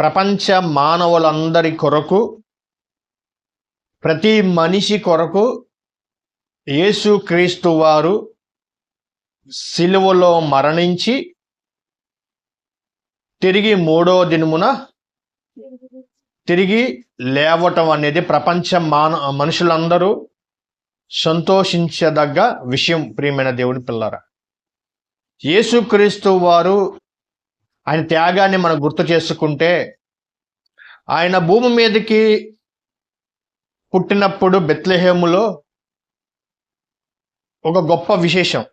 ప్రపంచ మానవులందరి కొరకు ప్రతి మనిషి కొరకు యేసుక్రీస్తు వారు సిలువలో మరణించి తిరిగి మూడో దినమున తిరిగి లేవటం అనేది ప్రపంచ మాన మనుషులందరూ సంతోషించదగ్గ విషయం ప్రియమైన దేవుని పిల్లరా యేసుక్రీస్తు వారు ఆయన త్యాగాన్ని మనం గుర్తు చేసుకుంటే ఆయన భూమి మీదకి పుట్టినప్పుడు బెత్లెహేములో ఒక గొప్ప విశేషం.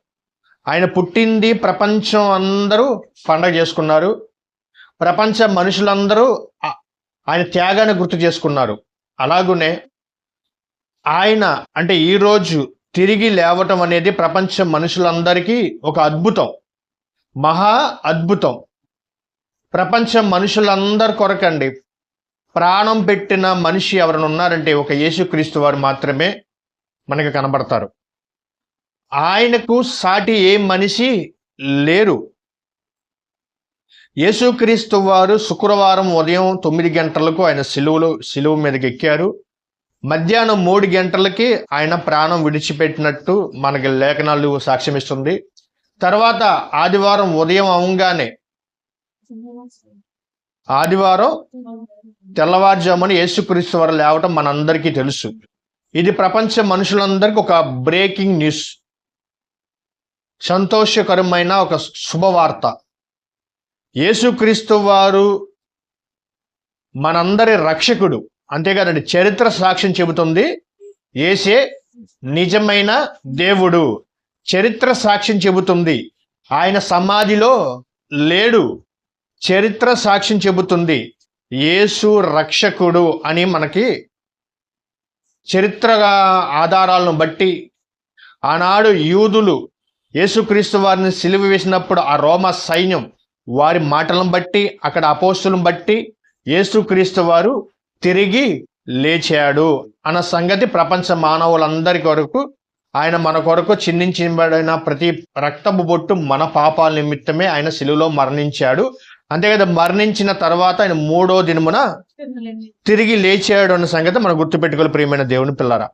ఆయన పుట్టింది ప్రపంచం అందరూ పండగ చేసుకున్నారు. ప్రపంచ మనుషులందరూ ఆయన త్యాగాన్ని గుర్తు చేసుకున్నారు. అలాగునే ఆయన అంటే ఈరోజు తిరిగి లేవటం అనేది ప్రపంచ మనుషులందరికీ ఒక అద్భుతం. మహా అద్భుతం. ప్రపంచం మనుషులందరి కొరకండి. ప్రాణం పెట్టిన మనిషి ఎవరైనా ఉన్నారంటే ఒక యేసుక్రీస్తు వారు మాత్రమే మనకి కనబడతారు. ఆయనకు సాటి ఏ మనిషి లేరు. యేసుక్రీస్తు వారు శుక్రవారం ఉదయం తొమ్మిది గంటలకు ఆయన సిలువలో సిలువ మీదకి ఎక్కారు మధ్యాహ్నం మూడు గంటలకి ఆయన ప్రాణం విడిచిపెట్టినట్టు మనకి లేఖనాలు సాక్ష్యమిస్తుంది. తర్వాత ఆదివారం ఉదయం అవంగానే ఆదివారం తెల్లవారుజామున యేసుక్రీస్తు వారు లేవటం మనందరికీ తెలుసు. ఇది ప్రపంచ మనుషులందరికీ ఒక బ్రేకింగ్ న్యూస్. సంతోషకరమైన ఒక శుభవార్త. యేసుక్రీస్తు వారు మనందరి రక్షకుడు. అంతేకాదండి చరిత్ర సాక్ష్యం చెబుతుంది ఏసే నిజమైన దేవుడు. చరిత్ర సాక్ష్యం చెబుతుంది ఆయన సమాధిలో లేడు. చరిత్ర సాక్ష్యం చెబుతుంది యేసు రక్షకుడు అని మనకి చరిత్ర ఆధారాలను బట్టి ఆనాడు యూదులు యేసుక్రీస్తు వారిని సిలువ వేసినప్పుడు ఆ రోమ సైన్యం వారి మాటలను బట్టి అక్కడ అపోస్తులను బట్టి యేసుక్రీస్తు వారు తిరిగి లేచాడు అన్న సంగతి ప్రపంచ మానవులందరి కొరకు ఆయన మన కొరకు చిందించబడిన ప్రతి రక్తపు బొట్టు మన పాపాల నిమిత్తమే ఆయన సిలువలో మరణించాడు. అంతేకాదు మరణించిన తర్వాత ఆయన మూడో దినమున తిరిగి లేచాడు అన్న సంగతి మనం గుర్తుపెట్టుకోవాలి ప్రియమైన దేవుని పిల్లరా.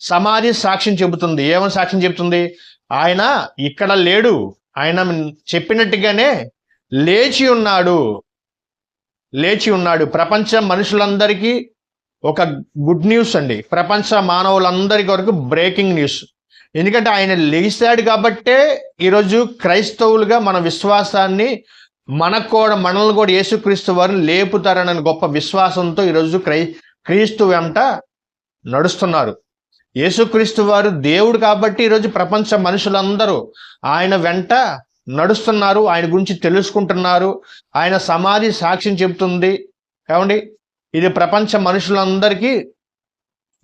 సమాధి సాక్ష్యం చెబుతుంది. ఏమని సాక్ష్యం చెబుతుంది? ఆయన ఇక్కడ లేడు. ఆయన చెప్పినట్టుగానే లేచి ఉన్నాడు. లేచి ఉన్నాడు. ప్రపంచ మనుషులందరికీ ఒక గుడ్ న్యూస్ అండి. ప్రపంచ మానవులందరి వరకు బ్రేకింగ్ న్యూస్. ఎందుకంటే ఆయన లేచాడు కాబట్టే ఈరోజు క్రైస్తవులుగా మన విశ్వాసాన్ని మనకు కూడా మనల్ని కూడా యేసుక్రీస్తు వారు లేపుతారనని గొప్ప విశ్వాసంతో ఈరోజు క్రై క్రీస్తు వెంట నడుస్తున్నారు. యేసుక్రీస్తు వారు దేవుడు కాబట్టి ఈరోజు ప్రపంచ మనుషులందరూ ఆయన వెంట నడుస్తున్నారు ఆయన గురించి తెలుసుకుంటున్నారు ఆయన సమాధి సాక్ష్యం చెబుతుంది. ఏమండి? ఇది ప్రపంచ మనుషులందరికీ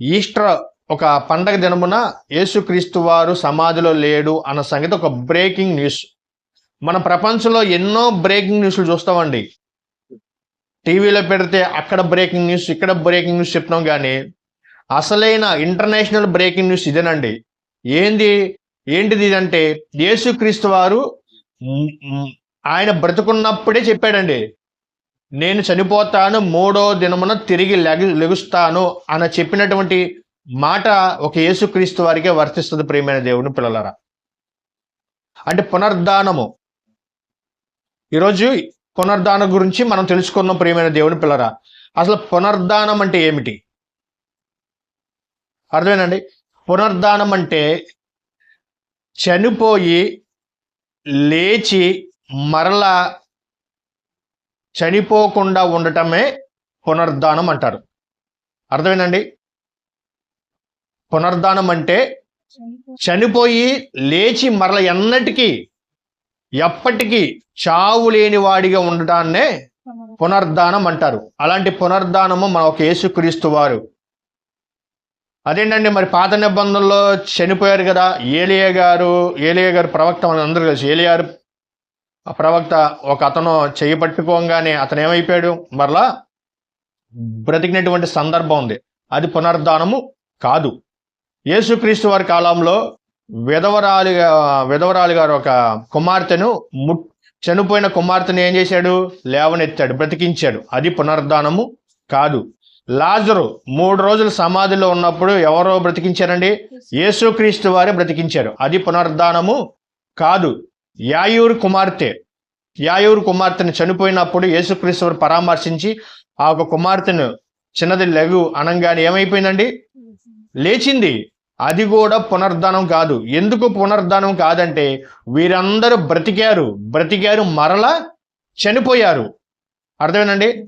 ఈస్టర్ ఒక పండగ దినమున యేసుక్రీస్తు వారు సమాధిలో లేడు అన్న సంగతి ఒక బ్రేకింగ్ న్యూస్. మన ప్రపంచంలో ఎన్నో బ్రేకింగ్ న్యూస్లు చూస్తామండి. టీవీలో పెడితే అక్కడ బ్రేకింగ్ న్యూస్ ఇక్కడ బ్రేకింగ్ న్యూస్ చెప్తాం కానీ అసలైన ఇంటర్నేషనల్ బ్రేకింగ్ న్యూస్ ఇదేనండి. ఏంది? ఏంటిది ఇదంటే యేసుక్రీస్తు వారు ఆయన బ్రతుకున్నప్పుడే చెప్పాడండి. నేను చనిపోతాను మూడో దినమున తిరిగి లెగ లెగుస్తాను అని చెప్పినటువంటి మాట ఒక యేసుక్రీస్తు వారికే వర్తిస్తుంది ప్రియమైన దేవుని పిల్లలరా. అంటే పునర్ధానము. ఈరోజు పునర్ధానం గురించి మనం తెలుసుకున్నాం ప్రియమైన దేవుని పిల్లరా. అసలు పునర్ధానం అంటే ఏమిటి? అర్థమేనండి పునర్ధానం అంటే చనిపోయి లేచి మరలా చనిపోకుండా ఉండటమే పునర్ధానం అంటారు. అర్థమేనండి పునర్ధానం అంటే చనిపోయి లేచి మరల ఎన్నటికీ ఎప్పటికీ చావు లేని వాడిగా ఉండటాన్నే పునర్దానం అంటారు. అలాంటి పునర్ధానము మన ఒక యేసుక్రీస్తు వారు. అదేంటండి మరి పాత నిబంధనలో చనిపోయారు కదా ఏలియ గారు ఏలియ గారు ప్రవక్త మన అందరూ కలిసి ఏలియారు ఆ ప్రవక్త ఒక అతను చేయి పట్టుకోగానే అతను ఏమైపోయాడు? మరలా బ్రతికినటువంటి సందర్భం ఉంది. అది పునర్దానము కాదు. యేసుక్రీస్తు వారి కాలంలో విధవరాలు విధవరాలు గారు ఒక కుమార్తెను ముట్ చనిపోయిన కుమార్తెను ఏం చేశాడు? లేవనెత్తాడు బ్రతికించాడు. అది పునరుద్ధానము కాదు. లాజరు మూడు రోజులు సమాధిలో ఉన్నప్పుడు ఎవరో బ్రతికించారండి? యేసుక్రీస్తు వారే బ్రతికించారు. అది పునరుద్ధానము కాదు. యాయూరు కుమార్తె యాయూరు కుమార్తెను చనిపోయినప్పుడు యేసుక్రీస్తు వారు పరామర్శించి ఆ ఒక కుమార్తెను చిన్నది లెగు అనంగానే ఏమైపోయిందండి? లేచింది. అది కూడా పునర్ధనం కాదు. ఎందుకు పునర్ధనం కాదంటే వీరందరూ బ్రతికారు. బ్రతికారు మరలా చనిపోయారు. అర్థమేనండి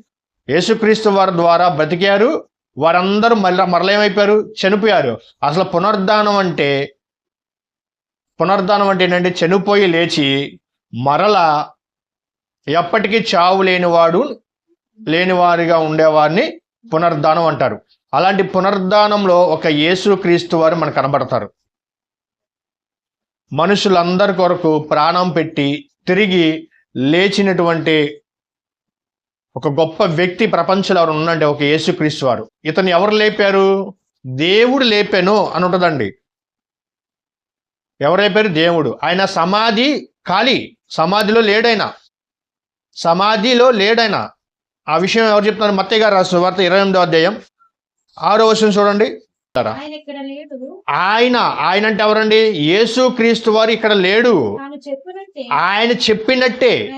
యేసుక్రీస్తు వారి ద్వారా బ్రతికారు. వారందరూ మళ్ళీ మరల మరలేమైపోయారు చనిపోయారు. అసలు పునర్ధానం అంటే పునర్ధానం అంటే ఏంటంటే చనిపోయి లేచి మరల ఎప్పటికీ చావు లేనివాడు లేనివారిగా ఉండేవారిని పునరుద్ధానం అంటారు. అలాంటి పునరుద్ధానంలో ఒక యేసు క్రీస్తు వారు మనకు కనబడతారు. మనుషులందరి కొరకు ప్రాణం పెట్టి తిరిగి లేచినటువంటి ఒక గొప్ప వ్యక్తి ప్రపంచంలో ఎవరు ఉందంటే ఒక యేసుక్రీస్తు వారు. ఇతను ఎవరు లేపారు? దేవుడు లేపాను అని ఉంటుందండి ఎవరు లేపారు? దేవుడు. ఆయన సమాధి ఖాళీ సమాధిలో లేడైనా. సమాధిలో లేడైనా. ఆ విషయం ఎవరు చెప్తున్నారు? మత్తయ్య గారు సువార్త ఇరవై ఎనిమిదో అధ్యాయం. ఆరో వర్షం చూడండి. ఆయన ఆయన అంటే ఎవరండి? యేసు క్రీస్తు వారు ఇక్కడ లేడు. ఆయన చెప్పినట్టే.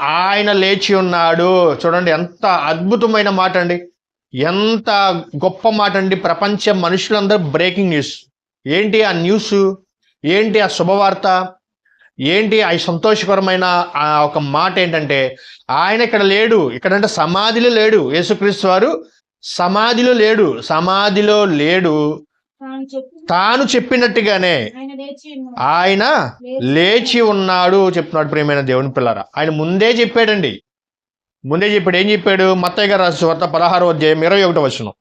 ఆయన లేచి ఉన్నాడు. చూడండి ఎంత అద్భుతమైన మాట అండి. ఎంత గొప్ప మాట అండి. ప్రపంచ మనుషులందరూ బ్రేకింగ్ న్యూస్. ఏంటి ఆ న్యూస్? ఏంటి ఆ శుభవార్త? ఏంటి ఆ సంతోషకరమైన ఆ ఒక మాట ఏంటంటే ఆయన ఇక్కడ లేడు. ఇక్కడంటే సమాధిలో లేడు. యేసుక్రీస్తు వారు సమాధిలో లేడు సమాధిలో లేడు. తాను చెప్పి. తాను చెప్పినట్టుగానే ఆయన లేచి ఉన్నాడు. చెప్తున్నాడు ప్రియమైన దేవుని పిల్లరా. ఆయన ముందే చెప్పాడండి. ముందే చెప్పాడు. ఏం చెప్పాడు? మత్తయ్య గారు రాసిన వార్త పదహారో అధ్యాయం ఇరవై ఒకటో వచనం.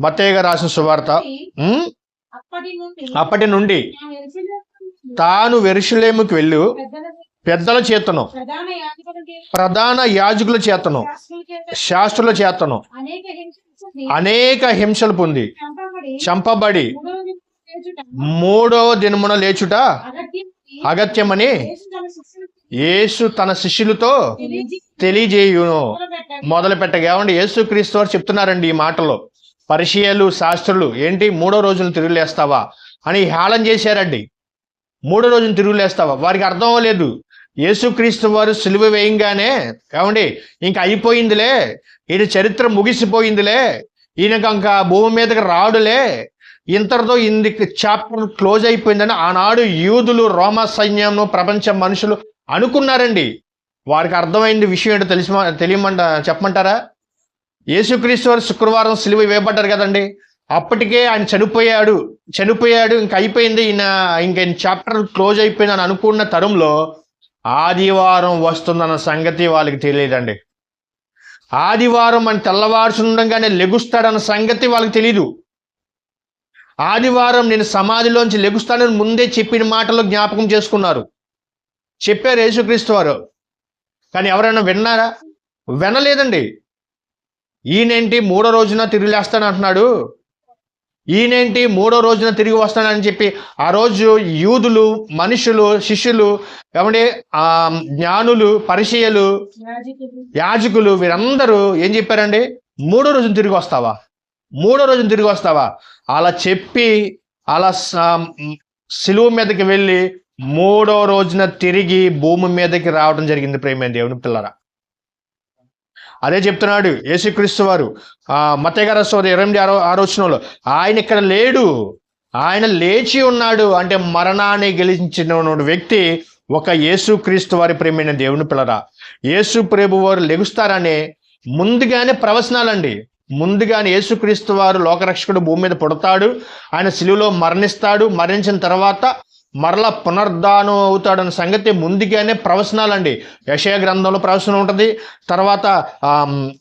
మత్తయ్య గారు రాసిన సువార్త అప్పటి నుండి తాను వెరుషులేముకి వెళ్ళు. పెద్దల చేతను. ప్రధాన యాజకుల చేతను. శాస్త్రుల చేత శాస్త్రుల చేతను. అనేక హింసలు పొంది. చంపబడి. మూడవ దినమున లేచుట. అగత్యమని యేసు తన యేసు శిష్యులతో తెలియజేయును. మొదలు పెట్టగా. ఏమండి? యేసుక్రీస్తు వారు చెప్తున్నారండి ఈ మాటలో. పరిచయాలు శాస్త్రులు ఏంటి? మూడో రోజున తిరుగులేస్తావా? అని హేళన చేశారండి. మూడో రోజున తిరుగులేస్తావా? వారికి అర్థం అవ్వలేదు. యేసుక్రీస్తు వారు సిలువ వేయంగానే కావండి ఇంక అయిపోయిందిలే ఈయన చరిత్ర ముగిసిపోయిందిలే ఈయనకి ఇంకా భూమి మీదకి రాడులే ఇంతటితో ఇంది చాప్టర్ క్లోజ్ అయిపోయిందని ఆనాడు యూదులు రోమా సైన్యం ప్రపంచ మనుషులు అనుకున్నారండి. వారికి అర్థమైంది విషయం ఏంటో తెలిసి తెలియమంట చెప్పమంటారా? యేసుక్రీస్తు వారు శుక్రవారం సిలువ వేయబడ్డారు కదండి అప్పటికే ఆయన చనిపోయాడు చనిపోయాడు ఇంక అయిపోయింది ఈయన ఇంక చాప్టర్ క్లోజ్ అయిపోయింది అని అనుకున్న తరంలో ఆదివారం వస్తుందన్న సంగతి వాళ్ళకి తెలియదండి. ఆదివారం అని తెల్లవారుచుండగానే లెగుస్తాడన్న సంగతి వాళ్ళకి తెలీదు. ఆదివారం నేను సమాధిలోంచి లెగుస్తానని ముందే చెప్పిన మాటలు జ్ఞాపకం చేసుకున్నారు. చెప్పారు యేసుక్రీస్తు వారు. కానీ ఎవరైనా విన్నారా? వినలేదండి. ఈయనేంటి మూడో రోజున తిరిగి లేస్తానంటున్నాడు? ఈయనేంటి? మూడో రోజున తిరిగి వస్తానని చెప్పి ఆ రోజు యూదులు మనుషులు శిష్యులు ఏమంటే ఆ జ్ఞానులు పరిచయలు యాజకులు వీరందరూ ఏం చెప్పారండి? మూడో రోజున తిరిగి వస్తావా? మూడో రోజున తిరిగి వస్తావా? అలా చెప్పి అలా సిలువు మీదకి వెళ్ళి మూడో రోజున తిరిగి భూమి మీదకి రావడం జరిగింది ప్రేమ దేవుని పిల్లరా. అదే చెప్తున్నాడు యేసుక్రీస్తు వారు. ఆ మతగార సోద ఇరవై ఎనిమిది ఆరో ఆరోచనలో ఆయన ఇక్కడ లేడు. ఆయన లేచి ఉన్నాడు. అంటే మరణాన్ని గెలిచిన వ్యక్తి ఒక యేసుక్రీస్తు వారి ప్రేమైన దేవుని పిల్లరా. యేసు ప్రభు వారు లెగుస్తారనే ముందుగానే ప్రవచనాలండి. ముందుగానే యేసుక్రీస్తు వారు లోకరక్షకుడు భూమి మీద పుడతాడు. ఆయన సిలువలో మరణిస్తాడు. మరణించిన తర్వాత మరలా పునర్ధానం అవుతాడన్న సంగతి ముందుగానే ప్రవచనాలండి. యశయ గ్రంథంలో ప్రవచనం ఉంటుంది. తర్వాత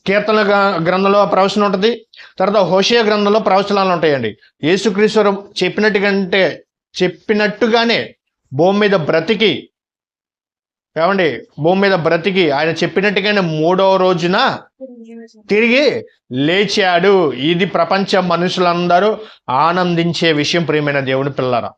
కీర్తన గ్రంథంలో ప్రవచనం ఉంటుంది. తర్వాత హోషయ గ్రంథంలో ప్రవచనాలు ఉంటాయండి. యేసుక్రీశ్వరు చెప్పినట్టుగంటే చెప్పినట్టుగానే భూమి మీద బ్రతికి ఏమండి? భూమి మీద బ్రతికి ఆయన చెప్పినట్టుగానే మూడో రోజున తిరిగి లేచాడు. ఇది ప్రపంచ మనుషులందరూ ఆనందించే విషయం ప్రియమైన దేవుని పిల్లరా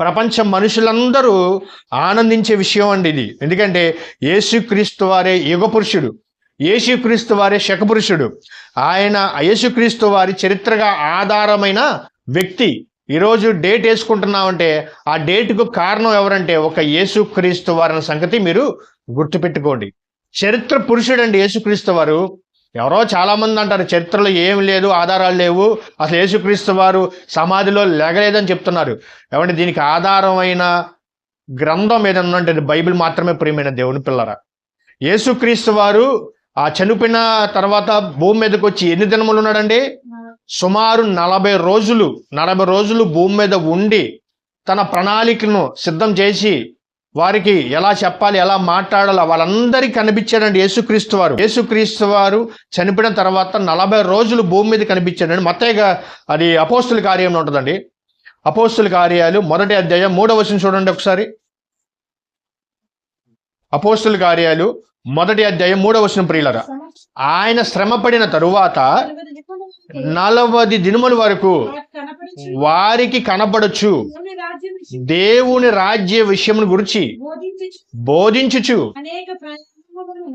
ప్రపంచ మనుషులందరూ ఆనందించే విషయం అండి ఇది. ఎందుకంటే యేసుక్రీస్తు వారే యుగ పురుషుడు. యేసుక్రీస్తు వారే శకపురుషుడు ఆయన యేసుక్రీస్తు వారి చరిత్రగా ఆధారమైన వ్యక్తి. ఈరోజు డేట్ వేసుకుంటున్నామంటే ఆ డేట్కు కారణం ఎవరంటే ఒక యేసుక్రీస్తు వారి సంగతి మీరు గుర్తుపెట్టుకోండి. చరిత్ర పురుషుడు అండి యేసుక్రీస్తు వారు. ఎవరో చాలామంది అంటారు చరిత్రలో ఏం లేదు ఆధారాలు లేవు. అసలు యేసుక్రీస్తు వారు సమాధిలో లేగలేదని చెప్తున్నారు. ఏమంటే దీనికి ఆధారమైన గ్రంథం ఏదన్నా అంటే బైబిల్ మాత్రమే ప్రియమైన దేవుని పిల్లరా. యేసుక్రీస్తు వారు ఆ చనిపోయిన తర్వాత భూమి మీదకి వచ్చి ఎన్ని దినములు ఉన్నాడండి? సుమారు నలభై రోజులు నలభై రోజులు భూమి మీద ఉండి తన ప్రణాళికను సిద్ధం చేసి వారికి ఎలా చెప్పాలి ఎలా మాట్లాడాలో వాళ్ళందరికీ కనిపించాడండి యేసుక్రీస్తు వారు. యేసుక్రీస్తు వారు చనిపోయిన తర్వాత నలభై రోజులు భూమి మీద కనిపించాడండి మొత్తగా అది అపోస్తుల కార్యంలో ఉంటుందండి. అపోస్తుల కార్యాలు మొదటి అధ్యాయం మూడవ వచనం చూడండి ఒకసారి. అపోస్తుల కార్యాలు మొదటి అధ్యాయం మూడవ వచనం ప్రియులరా. ఆయన శ్రమపడిన తరువాత నలవది దినముల వరకు వారికి కనపడచ్చు దేవుని రాజ్య విషయం గురించి బోధించుచు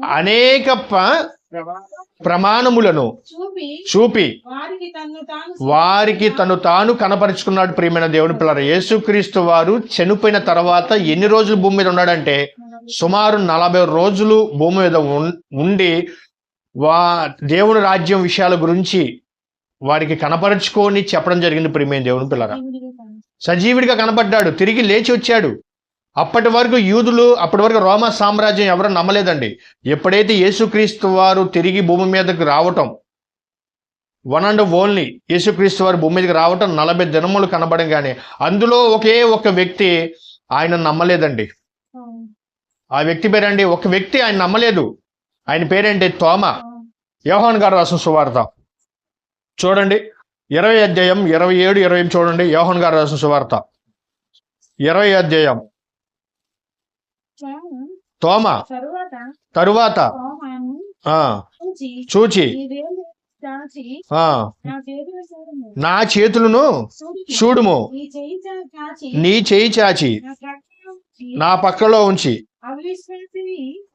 అనేక ప్రమాణములను చూపి వారికి తను తాను కనపరుచుకున్నాడు. ప్రియమైన దేవుని పిల్లలు యేసుక్రీస్తు వారు చనిపోయిన తర్వాత ఎన్ని రోజులు భూమి మీద ఉన్నాడంటే సుమారు నలభై రోజులు భూమి మీద ఉండి వా దేవుని రాజ్యం విషయాల గురించి వారికి కనపరుచుకొని చెప్పడం జరిగింది ప్రియమైన దేవుని పిల్లరా. సజీవుడిగా కనపడ్డాడు తిరిగి లేచి వచ్చాడు. అప్పటి వరకు యూదులు అప్పటి వరకు రోమా సామ్రాజ్యం ఎవరు నమ్మలేదండి. ఎప్పుడైతే యేసుక్రీస్తు వారు తిరిగి భూమి మీదకి రావటం వన్ అండ్ ఓన్లీ యేసుక్రీస్తు వారు భూమి మీదకి రావటం నలభై దినములు కనబడంగానే అందులో ఒకే ఒక వ్యక్తి ఆయన నమ్మలేదండి. ఆ వ్యక్తి పేరండి ఒక వ్యక్తి ఆయన నమ్మలేదు. ఆయన పేరేంటి? తోమ. యోహాన్ గారు రాసిన సువార్త. చూడండి. ఇరవై అధ్యాయం ఇరవై ఏడు ఇరవై చూడండి. యోహన్ గారు రాసిన సువార్త. ఇరవై అధ్యాయం. తోమ. తరువాత. చూచి. నా చేతులను చూడుము. నీ చేయి చాచి. నా పక్కలో ఉంచి.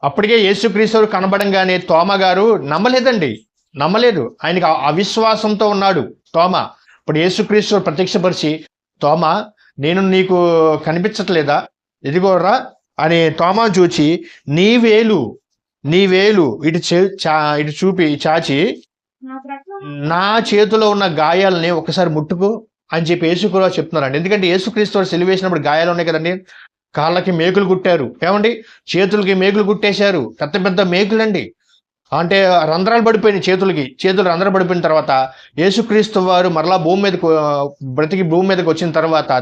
అప్పటికే యేసుక్రీస్తు కనబడంగానే తోమ గారు నమ్మలేదండి. నమ్మలేదు. ఆయనకి అవిశ్వాసంతో ఉన్నాడు తోమ. ఇప్పుడు యేసుక్రీస్తు ప్రత్యక్షపరిచి తోమ నేను నీకు కనిపించట్లేదా? ఇదిగోరా అని తోమ చూచి నీ వేలు నీ వేలు ఇటు చే ఇటు చూపి చాచి నా చేతిలో ఉన్న గాయాలని ఒకసారి ముట్టుకో అని చెప్పి యేసుక్రీస్తు చెప్తున్నారండి. ఎందుకంటే యేసుక్రీస్తు సెలివేసినప్పుడు గాయాలు ఉన్నాయి కదండి. కాళ్ళకి మేకులు కుట్టారు. ఏమండి? చేతులకి మేకులు కుట్టేశారు. పెద్ద పెద్ద మేకులండి. అంటే రంధ్రాలు పడిపోయినాయి చేతులకి. చేతులు రంధ్రాలు పడిపోయిన తర్వాత యేసుక్రీస్తు వారు మరలా భూమి మీదకి బ్రతికి భూమి మీదకి వచ్చిన తర్వాత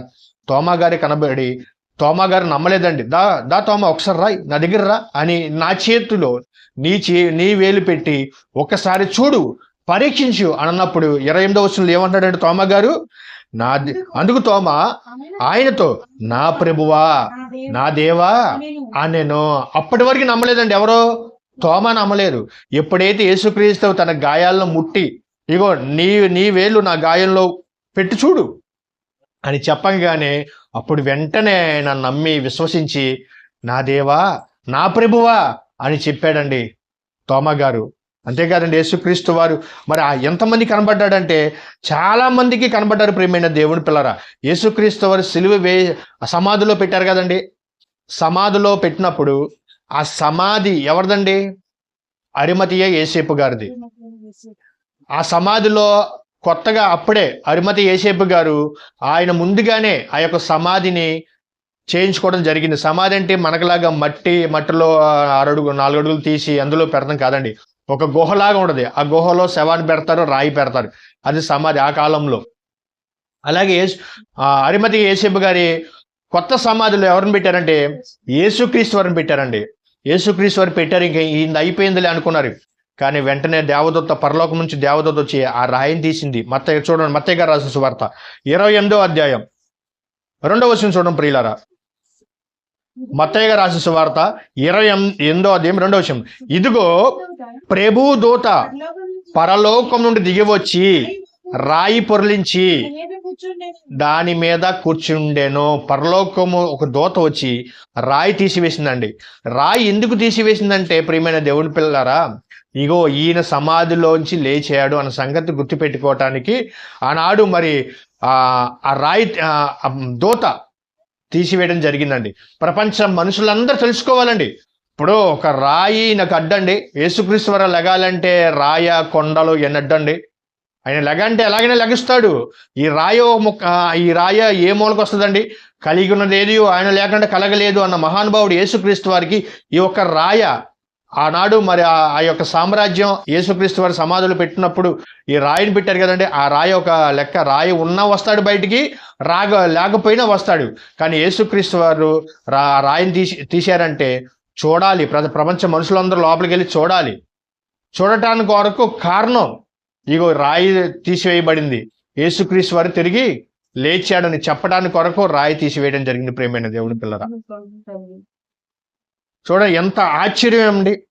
తోమా గారి కనబడి తోమా గారు నమ్మలేదండి. దా దా తోమా ఒకసారి రా నా దగ్గర రా అని నా చేతిలో నీ చే నీ వేలు పెట్టి ఒక్కసారి చూడు పరీక్షించు అని అన్నప్పుడు ఇరవై ఎనిమిదో వచ్చిన ఏమంటాడంటే తోమ గారు నా అందుకు తోమ? ఆయనతో నా ప్రభువా నా దేవా నేను నేను అప్పటి వరకు నమ్మలేదండి ఎవరో? తోమ నమ్మలేదు. ఎప్పుడైతే యేసుక్రీస్తు తన గాయాలను ముట్టి ఇగో నీ నీ వేలు నా గాయంలో పెట్టి చూడు అని చెప్పగానే అప్పుడు వెంటనే ఆయన నమ్మి విశ్వసించి నా దేవా నా ప్రభువా అని చెప్పాడండి తోమ గారు అంతేకాదండి యేసుక్రీస్తు వారు మరి ఆ ఎంతమంది కనబడ్డాడంటే చాలా మందికి కనబడ్డారు ప్రియమైన దేవుని పిల్లరా. యేసుక్రీస్తు వారు సిలువ వే ఆ సమాధిలో పెట్టారు కదండి. సమాధిలో పెట్టినప్పుడు ఆ సమాధి ఎవరిదండి? అరిమతియ ఏసేపు గారిది. ఆ సమాధిలో కొత్తగా అప్పుడే అరిమతి ఏసేపు గారు ఆయన ముందుగానే ఆ యొక్క సమాధిని చేయించుకోవడం జరిగింది. సమాధి అంటే మనకులాగా మట్టి మట్టిలో ఆరడుగు నాలుగు అడుగులు తీసి అందులో పెడతాం కాదండి. ఒక గుహలాగా ఉండదు ఆ గుహలో శవాన్ని పెడతారు రాయి పెడతారు. అది సమాధి ఆ కాలంలో. అలాగే అరిమతి ఏసేపు గారి కొత్త సమాధిలో ఎవరిని పెట్టారంటే యేసుక్రీస్తు వారిని పెట్టారండి. యేసుక్రీస్తు పెట్టారు ఇంకా ఇది అయిపోయిందిలే అనుకున్నారు. కానీ వెంటనే దేవదత్త పరలోకం నుంచి దేవదత్త వచ్చి ఆ రాయిని తీసింది. మత్తయ్య చూడండి మత్తయ్య గారు రాసిన సువార్త. ఇరవై ఎనిమిదో అధ్యాయం. రెండవ వచ్చిన చూడండి ప్రియులారా. మత్తయ్య రాసిన సువార్త ఇరవై ఎనిమిదో అధ్యాయం రెండో విషయం ఇదిగో ప్రభు దూత పరలోకం నుండి దిగివచ్చి రాయి పొరలించి దాని మీద కూర్చుండేను. పరలోకము ఒక దూత వచ్చి రాయి తీసివేసిందండి. రాయి ఎందుకు తీసివేసిందంటే ప్రియమైన దేవుని పిల్లరా ఇగో ఈయన సమాధిలోంచి లేచాడు అన్న సంగతి గుర్తుపెట్టుకోవటానికి ఆనాడు మరి ఆ రాయి దూత తీసివేయడం జరిగిందండి. ప్రపంచం మనుషులందరూ తెలుసుకోవాలండి. ఇప్పుడు ఒక రాయి నాకు అడ్డండి. యేసుక్రీశ్వర లెగాలంటే రాయ కొండలు ఎన్ని అడ్డండి ఆయన లెగంటే ఎలాగైనా లెగిస్తాడు. ఈ రాయ ఓ ముక్క ఈ రాయ ఏ మూలకు వస్తుందండి? కలిగి ఉన్నది ఏది? ఆయన లేకుండా కలగలేదు అన్న మహానుభావుడు యేసుక్రీస్తు వారికి ఈ ఒక్క రాయ ఆనాడు మరి ఆ ఆ యొక్క సామ్రాజ్యం యేసుక్రీస్తు వారి సమాధులు పెట్టినప్పుడు ఈ రాయిని పెట్టారు కదండి. ఆ రాయి ఒక లెక్క రాయి ఉన్నా వస్తాడు బయటికి రాగ లేకపోయినా వస్తాడు. కానీ యేసుక్రీస్తు వారు రా రాయిని తీసి తీశారంటే చూడాలి. ప్ర ప్రపంచ మనుషులందరూ లోపలికి వెళ్ళి చూడాలి. చూడటానికి వరకు కారణం ఇగో రాయి తీసివేయబడింది. యేసుక్రీస్తు వారు తిరిగి లేచాడని చెప్పడానికి కొరకు రాయి తీసివేయడం జరిగింది ప్రేమైన దేవుని పిల్లరా. చూడ ఎంత ఆశ్చర్యం అండి.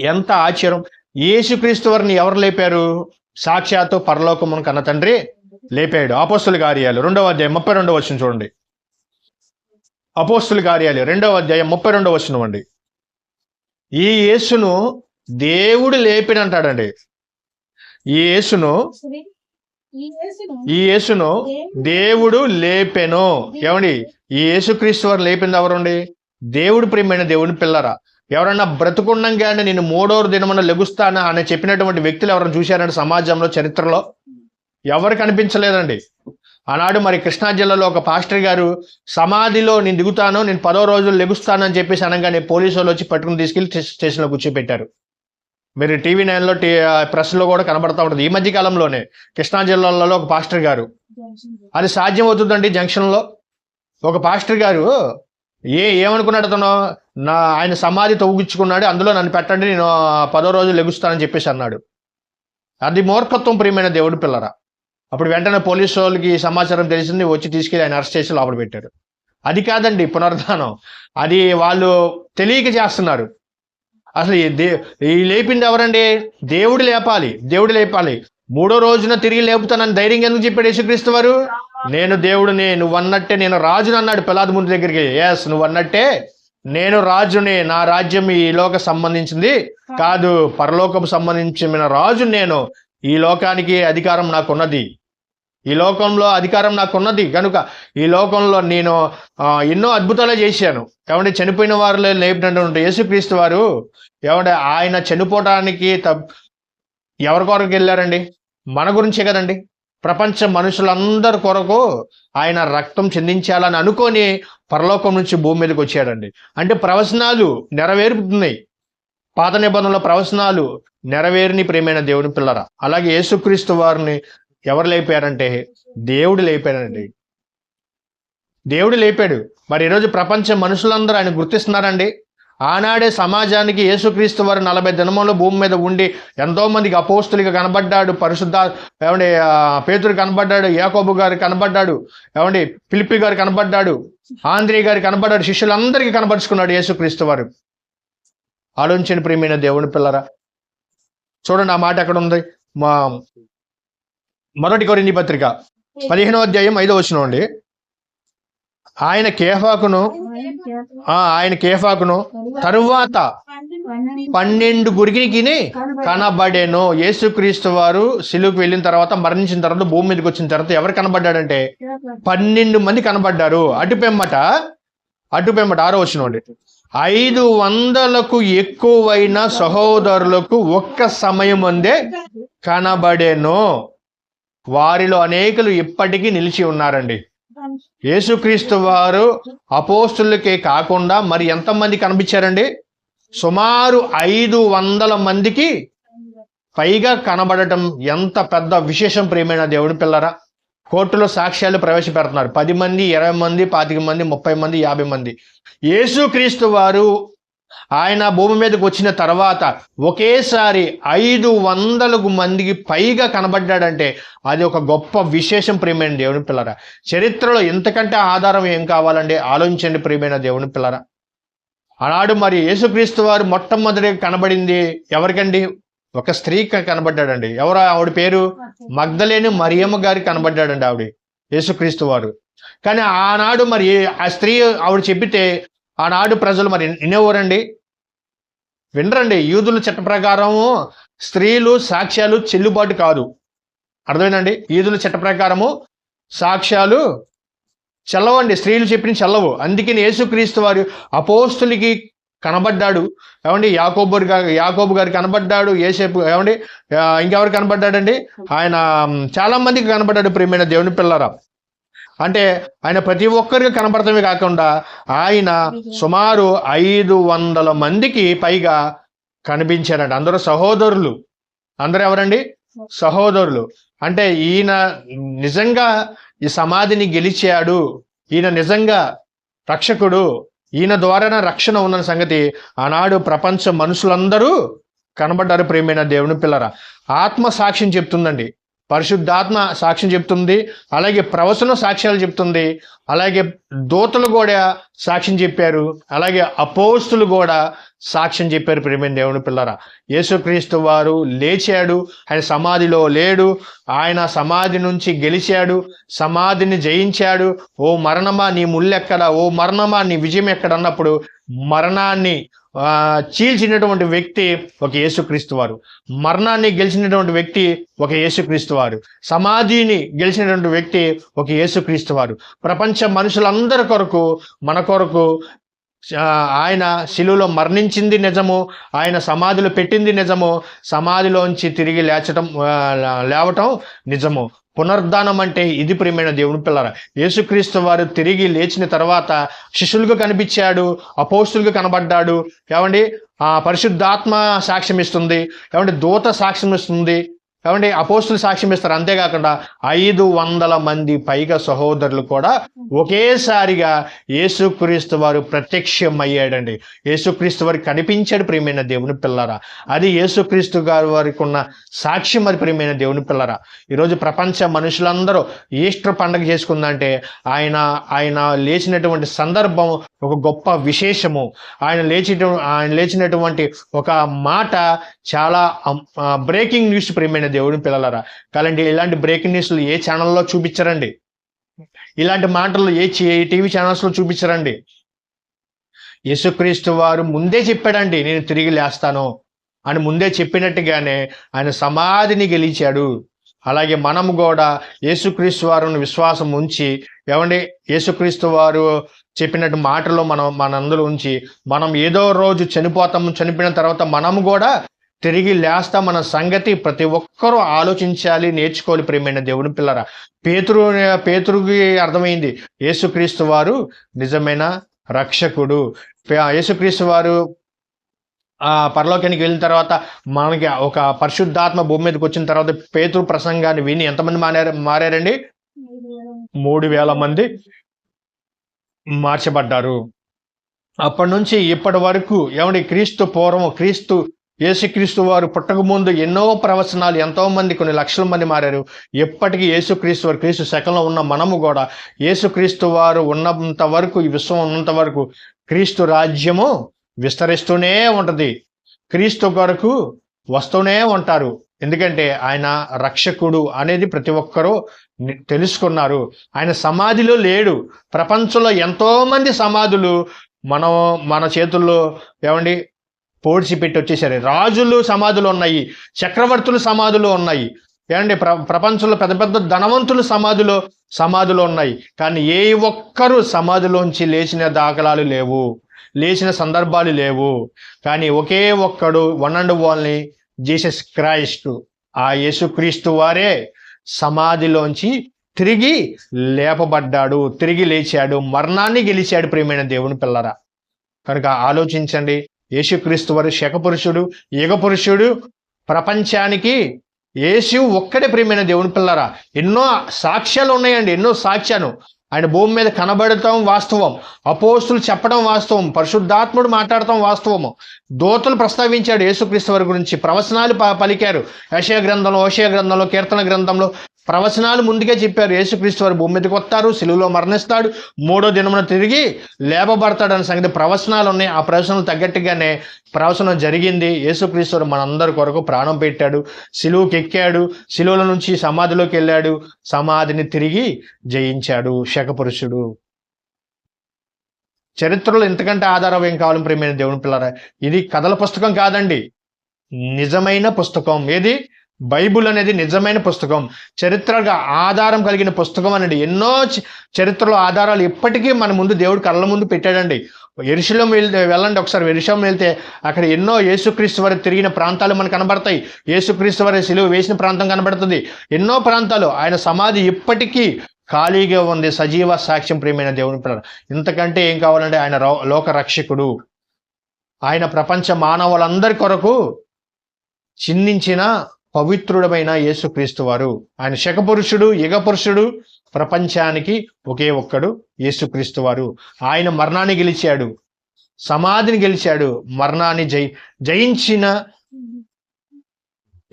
ఎంత ఆశ్చర్యం. యేసుక్రీస్తు వారిని ఎవరు లేపారు? సాక్షాత్తు పరలోకమును కన్న తండ్రి లేపాడు. అపోస్తుల కార్యాలు రెండవ అధ్యాయం ముప్పై రెండవ వచ్చిన చూడండి. అపోస్తుల కార్యాలు రెండవ అధ్యాయం ముప్పై రెండవ వచ్చిన అండి. ఈ యేసును దేవుడు లేపినంటాడండి ఈ యేసును ఈ యేసును ఈ యేసును దేవుడు లేపెను. ఏమండి? ఈ యేసుక్రీస్తు వారు లేపింది ఎవరండి? దేవుడు ప్రియమైన దేవుని పిల్లరా ఎవరన్నా బ్రతుకుండంగానే నేను మూడో దినమున లెగుస్తానా అని చెప్పినటువంటి వ్యక్తులు ఎవరైనా చూశారండి సమాజంలో చరిత్రలో? ఎవరు కనిపించలేదండి ఆనాడు మరి కృష్ణా జిల్లాలో ఒక పాస్టర్ గారు సమాధిలో నేను దిగుతాను నేను పదో రోజులు లెగుస్తాను అని చెప్పేసి అనగానే పోలీసు వాళ్ళు వచ్చి పట్టుకుని తీసుకెళ్ళి స్టే- స్టేషన్లో కూర్చోబెట్టారు. మీరు టీవీ నైన్లో టీ ప్రెస్లో కూడా కనబడతా ఉంటుంది. ఈ మధ్య కాలంలోనే కృష్ణా జిల్లాలో ఒక పాస్టర్ గారు. అది సాధ్యం అవుతుందండి జంక్షన్లో? ఒక పాస్టర్ గారు ఏ ఏమనుకున్నాడు అతను నా ఆయన సమాధి తవ్వుకిచ్చుకున్నాడు అందులో నన్ను పెట్టండి నేను పదో రోజు లెగుస్తానని చెప్పేసి అన్నాడు. అది మూర్ఖత్వం ప్రియమైన దేవుడు పిల్లరా. అప్పుడు వెంటనే పోలీసు వాళ్ళకి సమాచారం తెలిసింది వచ్చి తీసుకెళ్ళి ఆయన అరెస్ట్ చేసి లోపల పెట్టారు అది కాదండి పునరుద్ధానం. అది వాళ్ళు తెలియక చేస్తున్నారు. అసలు దే ఈ లేపింది ఎవరండి? దేవుడు లేపాలి దేవుడు లేపాలి. మూడో రోజున తిరిగి లేపుతానని ధైర్యం ఎందుకు చెప్పాడు యేసుక్రీస్తు వారు? నేను దేవుడిని నువ్వు అన్నట్టే నేను రాజుని అన్నాడు పిలాది ముందు దగ్గరికి. ఎస్ నువ్వు అన్నట్టే నేను రాజుని నా రాజ్యం ఈ లోక సంబంధించింది కాదు పరలోకపు సంబంధించిన రాజు నేను. ఈ లోకానికి అధికారం నాకున్నది. ఈ లోకంలో అధికారం నాకున్నది. కనుక ఈ లోకంలో నేను ఎన్నో అద్భుతాలే చేశాను. ఏమంటే చనిపోయిన వారు లేపినటువంటి యేసుక్రీస్తు వారు ఏమంటే ఆయన చనిపోవటానికి త- ఎవరి కొరకు వెళ్ళారండి? మన గురించే కదండి. ప్రపంచ మనుషులందరి కొరకు ఆయన రక్తం చెందించాలని అనుకొని పరలోకం నుంచి భూమి మీదకి వచ్చాడండి. అంటే ప్రవచనాలు నెరవేరుతున్నాయి. పాత నిబంధనల ప్రవచనాలు నెరవేరిని ప్రేమైన దేవుని పిల్లరా. అలాగే యేసుక్రీస్తు వారిని ఎవరు లేపారంటే? దేవుడు లేపాడండి. దేవుడు లేపాడు. మరి ఈరోజు ప్రపంచ మనుషులందరూ ఆయన గుర్తిస్తున్నారండి? ఆనాడే సమాజానికి యేసుక్రీస్తు వారు నలభై దినములు భూమి మీద ఉండి ఎంతో మందికి అపోస్తులుగా కనబడ్డాడు పరిశుద్ధ ఏమండి పేతురు కనబడ్డాడు యాకోబు గారు కనబడ్డాడు ఏమండి పిలిపి గారు కనబడ్డాడు ఆంధ్రీ గారు కనబడ్డాడు శిష్యులందరికీ కనబరుచుకున్నాడు యేసుక్రీస్తు వారు. ఆలోచించిన ప్రియమైన దేవుని పిల్లరా. చూడండి ఆ మాట ఎక్కడ ఉంది మా మొదటి కొరింది పత్రిక పదిహేనో అధ్యాయం ఐదో వచ్చిన అండి. ఆయన కేఫాకును ఆ, ఆయన కేఫాకును తరువాత పన్నెండు గురికి కనబడేను. యేసుక్రీస్తు వారు సిలువుకి వెళ్ళిన తర్వాత మరణించిన తర్వాత భూమి మీదకి వచ్చిన తర్వాత ఎవరు కనబడ్డాడంటే పన్నెండు మంది కనబడ్డారు. అటుపెమ్మట అటుపెమ్మట ఆరో వచ్చిన ఐదు వందలకు ఎక్కువైన సహోదరులకు ఒక్క సమయం అందే కనబడేను. వారిలో అనేకులు ఇప్పటికీ నిలిచి ఉన్నారండి. యేసుక్రీస్తు వారు అపోస్తులకే కాకుండా మరి ఎంతమంది కనిపించారండి? సుమారు ఐదు వందల మందికి పైగా కనబడటం ఎంత పెద్ద విశేషం ప్రియమైన దేవుని పిల్లరా. కోర్టులో సాక్ష్యాలు ప్రవేశపెడుతున్నారు. పది మంది ఇరవై మంది పాతిక మంది ముప్పై మంది యాభై మంది. యేసుక్రీస్తు వారు ఆయన భూమి మీదకి వచ్చిన తర్వాత ఒకేసారి ఐదు వందలకు మందికి పైగా కనబడ్డాడంటే అది ఒక గొప్ప విశేషం ప్రియమైన దేవుని పిల్లరా. చరిత్రలో ఎంతకంటే ఆధారం ఏం కావాలండి? ఆలోచించండి ప్రియమైన దేవుని పిల్లరా. ఆనాడు మరి యేసుక్రీస్తు వారు మొట్టమొదటిగా కనబడింది ఎవరికండి? ఒక స్త్రీ కనబడ్డాడండి. ఎవరు? ఆవిడ పేరు? మగ్ధలేని మరియమ్మ గారికి కనబడ్డాడండి ఆవిడ. యేసుక్రీస్తు వారు. కానీ ఆనాడు మరి ఆ స్త్రీ ఆవిడ చెప్పితే ఆనాడు ప్రజలు మరి వినేవారండి వినరండి. యూదుల చట్ట ప్రకారము స్త్రీలు సాక్ష్యాలు చెల్లుబాటు కాదు. అర్థమైందండి? యూదుల చట్ట ప్రకారము సాక్ష్యాలు చల్లవండి. స్త్రీలు చెప్పిన చెల్లవు. అందుకని యేసుక్రీస్తు వారు అపోస్తులకి కనబడ్డాడు. ఏమండి? యాకోబు యాకోబు గారు కనబడ్డాడు ఏసేపు ఏమండి? ఇంకెవరు కనబడ్డాడండి? ఆయన చాలామందికి కనబడ్డాడు ప్రియమైన దేవుని పిల్లరా అంటే ఆయన ప్రతి ఒక్కరికి కనబడటమే కాకుండా ఆయన సుమారు ఐదు వందల మందికి పైగా కనిపించారండి అందరూ సహోదరులు. అందరూ ఎవరండి? సహోదరులు. అంటే ఈయన నిజంగా ఈ సమాధిని గెలిచాడు. ఈయన నిజంగా రక్షకుడు. ఈయన ద్వారానే రక్షణ ఉన్న సంగతి ఆనాడు ప్రపంచ మనుషులందరూ కనబడ్డారు ప్రేమైన దేవుని పిల్లరా. ఆత్మ సాక్ష్యం చెప్తుందండి. పరిశుద్ధాత్మ సాక్ష్యం చెప్తుంది అలాగే ప్రవచన సాక్ష్యాలు చెప్తుంది అలాగే దూతలు కూడా సాక్ష్యం చెప్పారు అలాగే అపోస్తులు కూడా సాక్ష్యం చెప్పారు ప్రేమైన దేవుని పిల్లరా. యేసుక్రీస్తు వారు లేచాడు ఆయన సమాధిలో లేడు ఆయన సమాధి నుంచి గెలిచాడు సమాధిని జయించాడు. ఓ మరణమా నీ ముళ్ళెక్కడ ఓ మరణమా నీ విజయం ఎక్కడ? అన్నప్పుడు మరణాన్ని చీల్చినటువంటి వ్యక్తి ఒక యేసుక్రీస్తు వారు. మరణాన్ని గెలిచినటువంటి వ్యక్తి ఒక యేసుక్రీస్తు వారు. సమాధిని గెలిచినటువంటి వ్యక్తి ఒక యేసుక్రీస్తు వారు. ప్రపంచ మనుషులందరి కొరకు మన కొరకు ఆయన శిలువలో మరణించింది నిజము ఆయన సమాధిలో పెట్టింది నిజము సమాధిలోంచి తిరిగి లేచటం లేవటం నిజము. పునర్ధానం అంటే ఇది ప్రియమైన దేవుని పిల్లర. యేసుక్రీస్తు వారు తిరిగి లేచిన తర్వాత శిష్యులకు కనిపించాడు అపోస్తులకు కనబడ్డాడు. ఏమండి? ఆ పరిశుద్ధాత్మ సాక్ష్యం ఇస్తుంది. ఏమంటే దూత సాక్ష్యం ఇస్తుంది. కాబట్టి అపోస్తులు సాక్ష్యం ఇస్తారు. అంతేకాకుండా ఐదు వందల మంది పైగా సహోదరులు కూడా ఒకేసారిగా యేసుక్రీస్తు వారు ప్రత్యక్షం అయ్యాడండి యేసుక్రీస్తు వారికి కనిపించాడు ప్రియమైన దేవుని పిల్లరా. అది యేసుక్రీస్తు గారి వారికి ఉన్న సాక్ష్యం అది ప్రియమైన దేవుని పిల్లరా. ఈరోజు ప్రపంచ మనుషులందరూ ఈస్టర్ పండగ చేసుకుందంటే ఆయన ఆయన లేచినటువంటి సందర్భం ఒక గొప్ప విశేషము. ఆయన లేచి ఆయన లేచినటువంటి ఒక మాట చాలా బ్రేకింగ్ న్యూస్ ప్రియమైన దేవుని పిల్లలరా. కాలండి ఇలాంటి బ్రేకింగ్ న్యూస్లు ఏ ఛానల్లో చూపించరండి? ఇలాంటి మాటలు ఏ టీవీ ఛానల్స్లో చూపించరండి? యేసుక్రీస్తు వారు ముందే చెప్పాడండి నేను తిరిగి లేస్తాను అని ముందే చెప్పినట్టుగానే ఆయన సమాధిని గెలిచాడు. అలాగే మనం కూడా యేసుక్రీస్తు వారిని విశ్వాసం ఉంచి ఏమండి? యేసుక్రీస్తు వారు చెప్పినట్టు మాటలో మనం మనందరూ ఉంచి మనం ఏదో రోజు చనిపోతాము చనిపోయిన తర్వాత మనం కూడా తిరిగి లేస్తామన్న సంగతి ప్రతి ఒక్కరూ ఆలోచించాలి నేర్చుకోవాలి ప్రియమైన దేవుని పిల్లరా. పేతురు పేతురుకి అర్థమైంది. యేసుక్రీస్తు వారు నిజమైన రక్షకుడు. యేసుక్రీస్తు వారు ఆ పరలోకానికి వెళ్ళిన తర్వాత మనకి ఒక పరిశుద్ధాత్మ భూమి మీదకి వచ్చిన తర్వాత పేతురు ప్రసంగాన్ని విని ఎంతమంది మారారు మారారండి? మూడు వేల మంది మార్చబడ్డారు. అప్పటి నుంచి ఇప్పటి వరకు ఏమండి క్రీస్తు పూర్వం క్రీస్తు యేసుక్రీస్తు వారు పుట్టకముందు ఎన్నో ప్రవచనాలు ఎంతోమంది కొన్ని లక్షల మంది మారారు. ఎప్పటికీ యేసుక్రీస్తు వారు క్రీస్తు శకంలో ఉన్న మనము కూడా యేసుక్రీస్తు వారు ఉన్నంత వరకు ఈ విశ్వం ఉన్నంత వరకు క్రీస్తు రాజ్యము విస్తరిస్తూనే ఉంటుంది. క్రీస్తు కొరకు వస్తూనే ఉంటారు. ఎందుకంటే ఆయన రక్షకుడు అనేది ప్రతి ఒక్కరూ తెలుసుకున్నారు. ఆయన సమాధిలో లేడు. ప్రపంచంలో ఎంతోమంది సమాధులు మనం మన చేతుల్లో ఏమండి? పోడ్చిపెట్టి వచ్చేసారు. రాజులు సమాధులు ఉన్నాయి చక్రవర్తులు సమాధులు ఉన్నాయి. ఏమండి? ప్ర ప్రపంచంలో పెద్ద పెద్ద ధనవంతులు సమాధిలో సమాధులు ఉన్నాయి. కానీ ఏ ఒక్కరు సమాధిలోంచి లేచిన దాఖలాలు లేవు లేచిన సందర్భాలు లేవు. కానీ ఒకే ఒక్కడు one and only Jesus Christ. ఆ యేసుక్రీస్తు వారే సమాధిలోంచి తిరిగి లేపబడ్డాడు తిరిగి లేచాడు మరణాన్ని గెలిచాడు ప్రియమైన దేవుని పిల్లరా. కనుక ఆలోచించండి యేసుక్రీస్తు వారు శకపురుషుడు యుగపురుషుడు ప్రపంచానికి యేసు ఒక్కడే ప్రియమైన దేవుని పిల్లరా. ఎన్నో సాక్ష్యాలు ఉన్నాయండి ఎన్నో సాక్ష్యాలు. ఆయన భూమి మీద కనబడటం వాస్తవం అపోస్తులు చెప్పడం వాస్తవం పరిశుద్ధాత్ముడు మాట్లాడటం వాస్తవము. దోతలు ప్రస్తావించాడు యేసుక్రీస్తు వారి గురించి ప్రవచనాలు ప- పలికారు. యశయ గ్రంథంలో ఓషయ గ్రంథంలో కీర్తన గ్రంథంలో ప్రవచనాలు ముందుకే చెప్పారు. యేసుక్రీస్తు వారు భూమి మీదకి వస్తారు సిలువులో మరణిస్తాడు మూడో దినమున తిరిగి లేపబడతాడు అనే సంగతి ప్రవచనాలు ఉన్నాయి. ఆ ప్రవచనాలు తగ్గట్టుగానే ప్రవచనం జరిగింది. యేసుక్రీస్తు వారు మనందరి కొరకు ప్రాణం పెట్టాడు సిలువుకి ఎక్కాడు సిలువుల నుంచి సమాధిలోకి వెళ్ళాడు సమాధిని తిరిగి జయించాడు శకపురుషుడు. చరిత్రలో ఇంతకంటే ఆధారం ఏం కావాలి ప్రేమైన దేవుని పిల్లరా? ఇది కథల పుస్తకం కాదండి. నిజమైన పుస్తకం. ఏది? బైబుల్ అనేది నిజమైన పుస్తకం. చరిత్రగా ఆధారం కలిగిన పుస్తకం అనేది ఎన్నో చరిత్రలో ఆధారాలు ఇప్పటికీ మన ముందు దేవుడు కళ్ళ ముందు పెట్టాడండి. ఎరుశలం వెళ్తే వెళ్ళండి ఒకసారి. ఎరుశలం వెళ్తే అక్కడ ఎన్నో యేసుక్రీస్తు వారు తిరిగిన ప్రాంతాలు మనకు కనబడతాయి. యేసుక్రీస్తు వారి సిలువ వేసిన ప్రాంతం కనబడుతుంది. ఎన్నో ప్రాంతాలు ఆయన సమాధి ఇప్పటికీ ఖాళీగా ఉంది. సజీవ సాక్ష్యం ప్రియమైన దేవుని పిల్లలు. ఇంతకంటే ఏం కావాలంటే ఆయన లోక రక్షకుడు. ఆయన ప్రపంచ మానవులందరి కొరకు చిందించిన పవిత్రుడమైన యేసుక్రీస్తు వారు. ఆయన శకపురుషుడు యుగపురుషుడు ప్రపంచానికి ఒకే ఒక్కడు యేసుక్రీస్తు వారు. ఆయన మరణాన్ని గెలిచాడు. సమాధిని గెలిచాడు. మరణాన్ని జయి జయించిన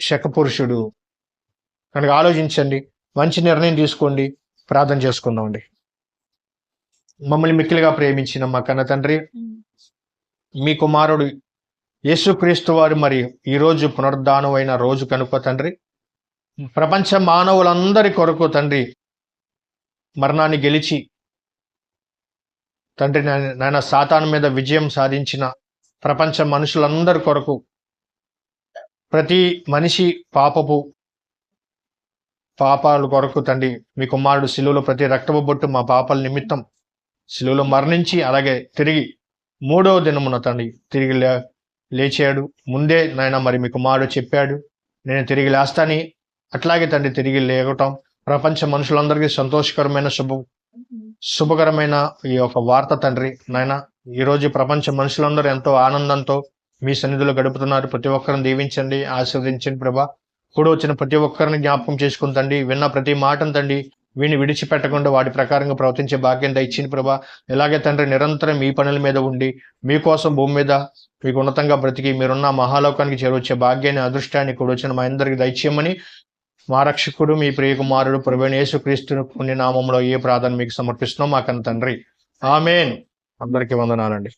శకపురుషుడు. కనుక ఆలోచించండి. మంచి నిర్ణయం తీసుకోండి. ప్రార్థన చేసుకుందామండి మమ్మల్ని మిక్కిలిగా ప్రేమించిన మా కన్న తండ్రి మీ కుమారుడు యేసుక్రీస్తు వారు మరి ఈరోజు పునరుద్ధానం అయిన రోజు కనుక తండ్రి ప్రపంచ మానవులందరి కొరకు తండ్రి మరణాన్ని గెలిచి తండ్రి నాయన నాయన సాతాను మీద విజయం సాధించిన ప్రపంచ మనుషులందరి కొరకు ప్రతి మనిషి పాపపు పాపాల కొరకు తండ్రి మీ కుమారుడు శిలువలో ప్రతి రక్తపు బొట్టు మా పాపాల నిమిత్తం శిలువలో మరణించి అలాగే తిరిగి మూడవ దినమున తండ్రి తిరిగి లే లేచాడు. ముందే నాయన మరి మీ కుమారుడు చెప్పాడు నేను తిరిగి లేస్తాని. అట్లాగే తండ్రి తిరిగి లేవటం ప్రపంచ మనుషులందరికీ సంతోషకరమైన శుభ శుభకరమైన ఈ యొక్క వార్త తండ్రి. నాయన ఈరోజు ప్రపంచ మనుషులందరూ ఎంతో ఆనందంతో మీ సన్నిధిలో గడుపుతున్నారు. ప్రతి ఒక్కరిని దీవించండి ఆశీర్వదించండి ప్రభా. కూడా వచ్చిన ప్రతి ఒక్కరిని జ్ఞాపకం చేసుకుని తండి విన్న ప్రతి మాటను తండి వీడిని విడిచిపెట్టకుండా వాటి ప్రకారంగా ప్రవర్తించే భాగ్యం దయచింది ప్రభా. ఇలాగే తండ్రి నిరంతరం మీ పనుల మీద ఉండి మీకోసం భూమి మీద మీకు ఉన్నతంగా బ్రతికి మీరున్న మహాలోకానికి చేరువచ్చే భాగ్యాన్ని అదృష్టాన్ని కూడా వచ్చిన మా అందరికి దయచేయమని మా రక్షకుడు మీ ప్రియ కుమారుడు ప్రభువైన యేసుక్రీస్తు పుణ్యనామంలో ఏ ప్రార్థన మీకు సమర్పిస్తున్నాం? మా తండ్రి. ఆమెన్. అందరికీ వందనాలండి.